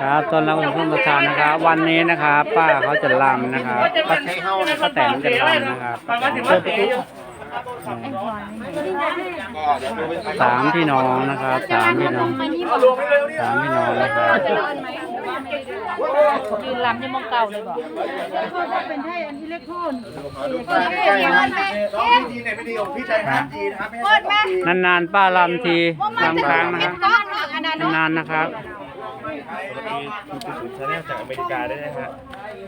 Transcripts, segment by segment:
ครับตอนรับคุณผู้ชมนะครับ วันนี้นะครับป้าเขาจะลำนะครับป้าป้าแตนจะลำนะครับสามพี่น้องนะครับสามพี่น้องสามพี่น้องนะครับยืนลำยังมองเก่าเลยบอกเป็นให้อันที่เล็กโทนดีเนี่ยไม่ดีของพี่ชายครับดีนะครับไม่ใช่ของดีนานๆป้าลำทีลำครั้งนะครับก้อนหนึ่งอันนั้นนานๆนะครับ ชาแนลจากอเมริกาได้นะฮะ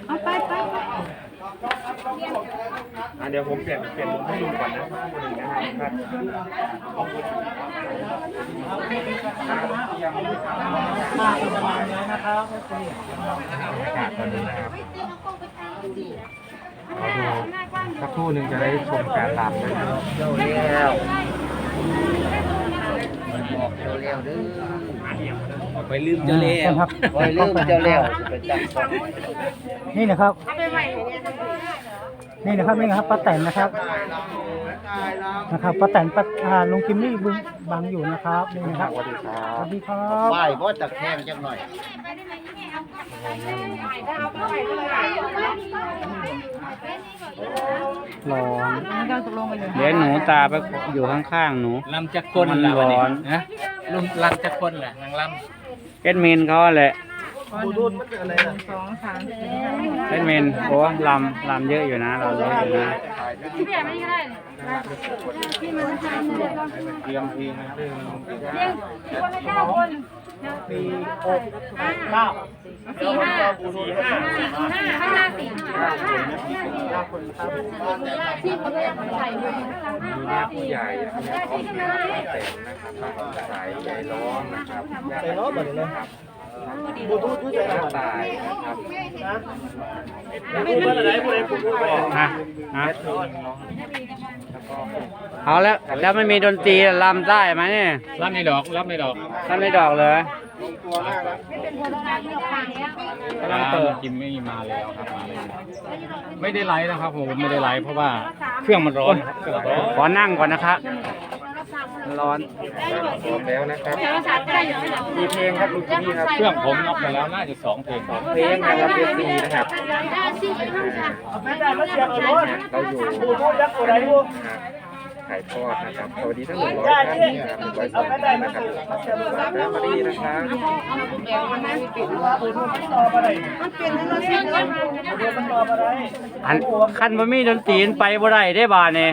เอาไปไปอะเดี๋ยวผมเปลี่ยนเปลี่ยนมุมให้ดูก่อนนะคนหนึ่งนะครับสักครู่หนึ่งจะได้ชมการลำนะครับเจ้าเลี้ ยวบอกเจ้าเลี้ยวดื้อไปลืมเจ้าเล่ห์ครับไว้ลืมเจ้าเลี้ยวไปจับของนี่นะครับ นี่นะครับนี่นะครับป้าแตนนะครับ นะครับป้าแตนป้าอ่าลุงกิมมี่บึงบังอยู่นะครับนี่นะครับสวัสดีครัสบวัสดีครับไหว้เพราะตะแคงจังหน่อยร้อนเราตกลงกันอยู่เดี๋ยวหนูตาไปอยู่ข้างๆหนูลำจักคนมันละวันร้นี้อนนะลุงลำจักคนแหละนางลเอ็ดมินเขาแหละ สองสามสี่เอ็ดมินโอ้ลำลำเยอะอยู่นะเราเยอะอยู่นะที่เบียร์ไม่ได้ที่มันทำเนี่ยำเตรียมเพลงนะเรื่องเรียงคนละเก้าคนสี่หกเก้าสี่ห้าสี่ห้าสี่ห้าห้าสี่ห้าห้าที่เขาเรียกใส่ไว้มีแม่ผู้ใหญ่นะครับพร้อมเพรียงป้าแตนนะครับป้าคำใสยายล้อมนะครับยายล้อมหมดเลยครับ บูทูธผู้ใหญ่ตายนะครับฮะฮะแม่ทูนร้องแล้วก็เอาแล้วแล้วไม่มีดนตรีลำได้ไหมเนี่ยรับในดอกรับในดอกลำไม่ดอกเลยกำลังเปิดกิมไม่มาแล้วครับมาแล้วไม่ได้ไลฟ์นะครับผมไม่ได้ไลฟ์เพราะว่าเครื่องมันร้อนเครื่องร้อนขอนั่งก่อนนะครับ ร้อนพร้อมแล้วนะครับภาษาไทยอยู่ที่ไหนมีเพลงครับลูกที่ครับเครื่องผมน็อกไปแล้วน่าจะสองเพลงสองเพลงนะครับเอซีนะครับเราอยู่ถ่ายทอดนะครับสวัสดีทั้งหนึ่งร้อยท่านนะครับหนึ่งร้อยสองท่านนะครับน้ำมาดีนะครับอันคันบ่มีดนตรีไปบ่ได้ได้บ่านี่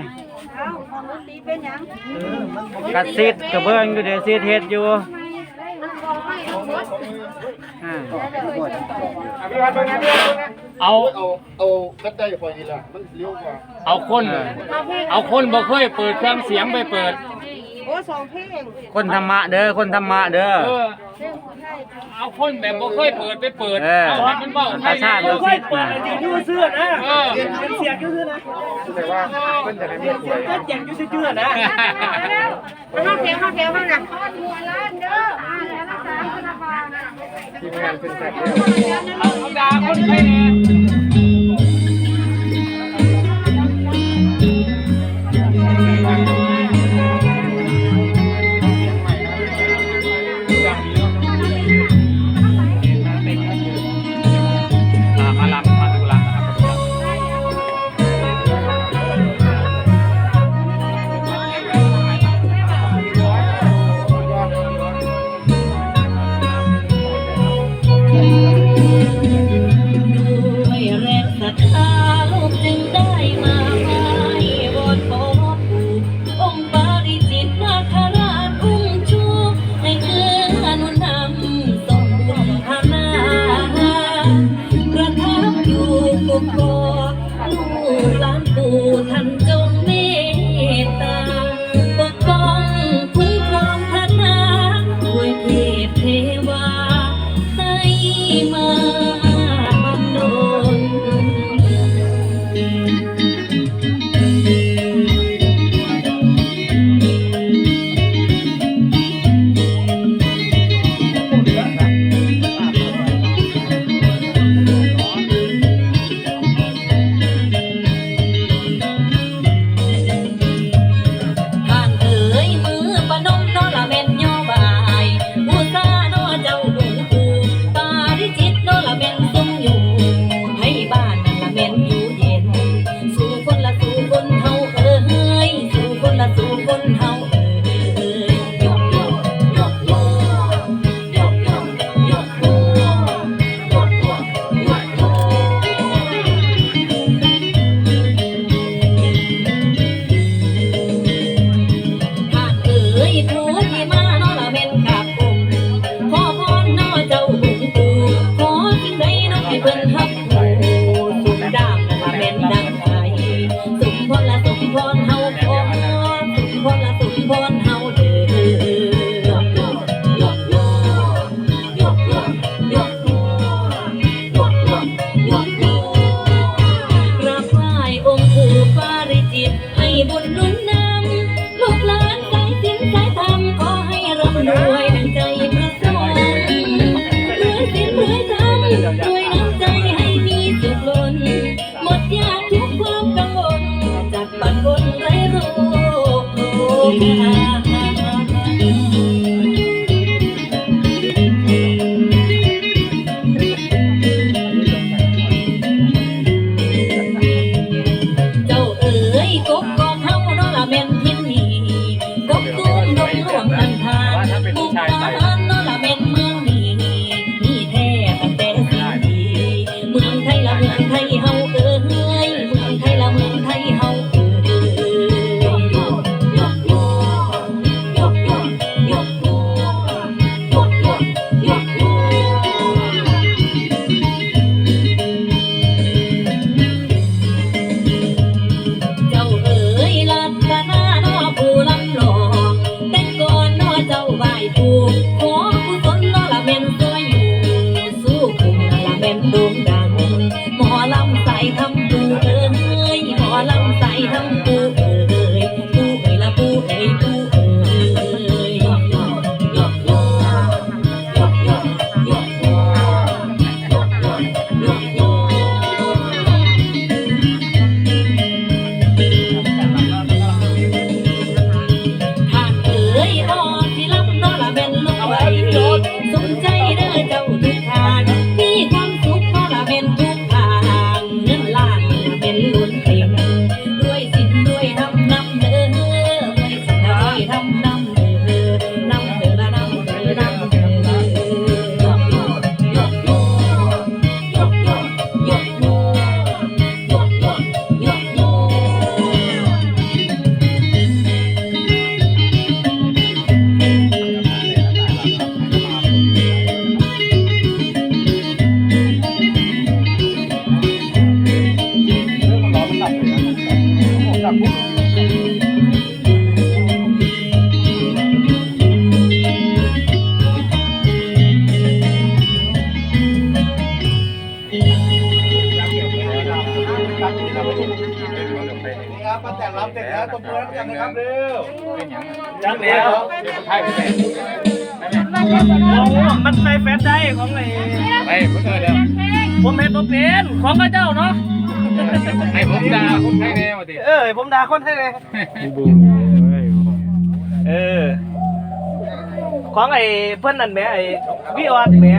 กระซิดกระเบื้องอยู่เดี๋ยวซิดเฮ็ดอยู่อ่าเอาเอาเอากระต่ายคอยนี่ละมันเลี้ยวกว่าเอาคน เอาคนบ่เคยเปิดเครื่องเสียงไปเปิดคนธรรมะเด้อคนธรรมะเด้อ เออ เอาคนแบบบ่เคยเปิดไปเปิด เออ เอาให้มันเบ้าตาชาติเราซิดนะเออแต่ว่าเพิ่นจะได้มีสวยห้าเทียวห้าเทียวห้าหนักข้อหัวล้านเด้อมาแล้วรักษาคุณภาพนะทีมงานเป็นแซ่บเดียวเอาเอาดาคนไทยเนี่ย এই ับเสร็จแล้วตบมือให้กันนะครับเร็วจังเดียวใช่ไหมของมันไปแฟตได้ของไหนไปผมเดี๋ยวผมเห็นผมเป็นของพระเจ้าเนาะไอ้ผมด่าคนไทยเลยมาตีเออผมด่าคนไทยเลยบูเออของไอ้เพื่อนนั่นแม่ไอ้วิออดแม่